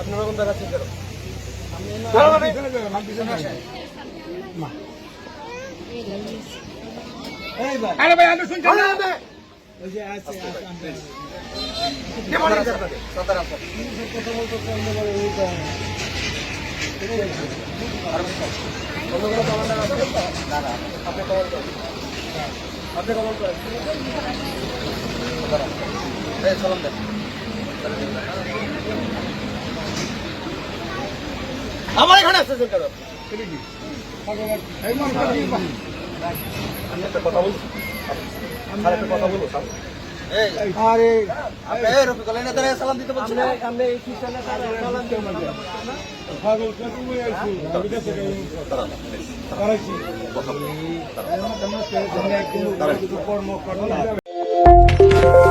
আপনারা কোন আছেন? কেন? আরে ভাই আমি শুনছি আরে, না? আরে, ওই যে আছে আপনি কমান্ড করেন। আপনি সালাম দেন। আমার এখানে আসতেছেন কেন এই কাটি আমি একটা কথা বলছি আর একটা কথা বলব আরে আপনি রফিকুল এই নেতারে সালাম দিতে বলছেন না? এই কিষানে সালাম দিতে পাগল কত মই আইছি আমি কাছে দাঁড়ান, করাইছি কথা বলুন। আমরা কর্ম করতে